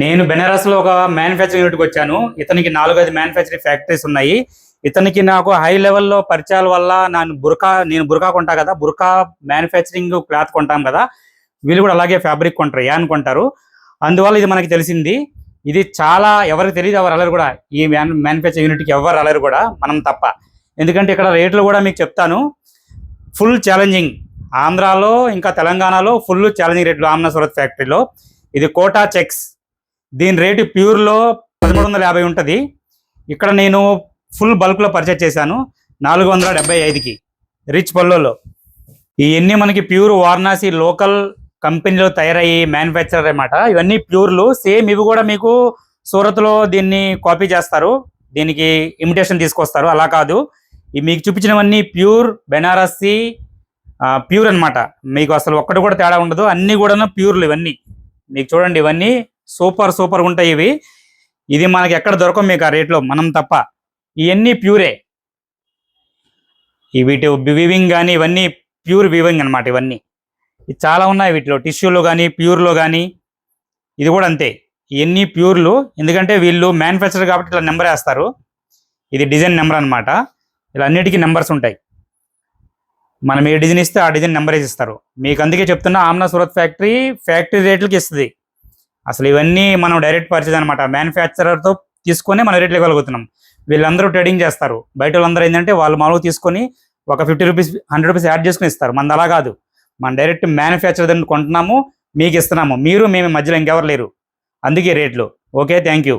నేను బెనారస్లో ఒక మ్యానుఫ్యాక్చరింగ్ యూనిట్కి వచ్చాను. ఇతనికి నాలుగైదు మ్యానుఫ్యాక్చరింగ్ ఫ్యాక్టరీస్ ఉన్నాయి. ఇతనికి నాకు హై లెవెల్లో పరిచయాల వల్ల నేను బురకా నేను బురకా కొంటా కదా బురకా మ్యానుఫ్యాక్చరింగ్ క్లాత్ కొంటాం కదా వీళ్ళు కూడా అలాగే ఫ్యాబ్రిక్ కొంటారు యాన్ కొంటారు. అందువల్ల ఇది మనకి తెలిసింది. ఇది చాలా ఎవరికి తెలియదు ఎవరు అలరు కూడా. ఈ మ్యాన్ మ్యానుఫ్యాక్చరింగ్ యూనిట్కి ఎవరు అలరు కూడా మనం తప్ప. ఎందుకంటే ఇక్కడ రేట్లు కూడా మీకు చెప్తాను. ఫుల్ ఛాలెంజింగ్ ఆంధ్రాలో ఇంకా తెలంగాణలో ఫుల్ ఛాలెంజింగ్ రేట్లు ఆమ్నా సూరత్ ఫ్యాక్టరీలో ఇది కోటా చెక్స్. దీని రేటు ప్యూర్లో పదమూడు వందల యాభై ఉంటుంది. ఇక్కడ నేను ఫుల్ బల్క్లో పర్చేజ్ చేశాను నాలుగు వందల డెబ్బై ఐదుకి. రిచ్ పల్లోలో. ఇవన్నీ మనకి ప్యూర్ వారణాసి లోకల్ కంపెనీలో తయారయ్యి మ్యానుఫ్యాక్చరర్ అన్నమాట. ఇవన్నీ ప్యూర్లు సేమ్ ఇవి కూడా మీకు సూరత్లో దీన్ని కాపీ చేస్తారు. దీనికి ఇమిటేషన్ తీసుకొస్తారు. అలా కాదు. ఈ మీకు చూపించినవన్నీ ప్యూర్ బెనారసి ప్యూర్ అన్నమాట. మీకు అసలు ఒక్కటి కూడా తేడా ఉండదు. అన్నీ కూడా ప్యూర్లు ఇవన్నీ. మీకు చూడండి ఇవన్నీ. సూపర్ సూపర్ ఉంటాయి ఇవి. ఇది మనకి ఎక్కడ దొరకవు మీకు ఆ రేట్లో? మనం తప్ప. ఇవన్నీ ప్యూరే. ఈ వీటి వివింగ్ కానీ ఇవన్నీ ప్యూర్ వివింగ్ అనమాట ఇవన్నీ. చాలా ఉన్నాయి వీటిలో. టిష్యూలో కానీ ప్యూర్లో కానీ ఇది కూడా అంతే. ఇవన్నీ ప్యూర్లు. ఎందుకంటే వీళ్ళు మ్యానుఫ్యాక్చర్ కాబట్టి ఇట్లా నెంబర్ వేస్తారు. ఇది డిజైన్ నెంబర్ అనమాట ఇలా అన్నిటికీ నెంబర్స్ ఉంటాయి. మనం ఏ డిజైన్ ఇస్తే ఆ డిజైన్ నెంబర్ వేసి ఇస్తారు. మీకు అందుకే చెప్తున్నా ఆమ్నా సూరత్ ఫ్యాక్టరీ ఫ్యాక్టరీ రేట్లకి ఇస్తుంది. అసలు ఇవన్నీ మనం డైరెక్ట్ పర్చేజ్ అనమాట మ్యానుఫ్యాక్చరర్తో తీసుకొని మనం రేట్లు ఇవ్వగలుగుతున్నాం వీళ్ళందరూ ట్రేడింగ్ చేస్తారు. బయట వాళ్ళందరూ ఏంటంటే వాళ్ళు మామూలుగా తీసుకొని ఒక fifty rupees hundred rupees add చేసుకుని ఇస్తారు. మనది అలా కాదు. మనం డైరెక్ట్ మ్యానుఫ్యాక్చర్ దగ్గర కొంటున్నాము మీకు ఇస్తున్నాము. మీరు మేము మధ్యలో ఇంకెవరు లేరు. అందుకే రేట్లు ఓకే థ్యాంక్ యూ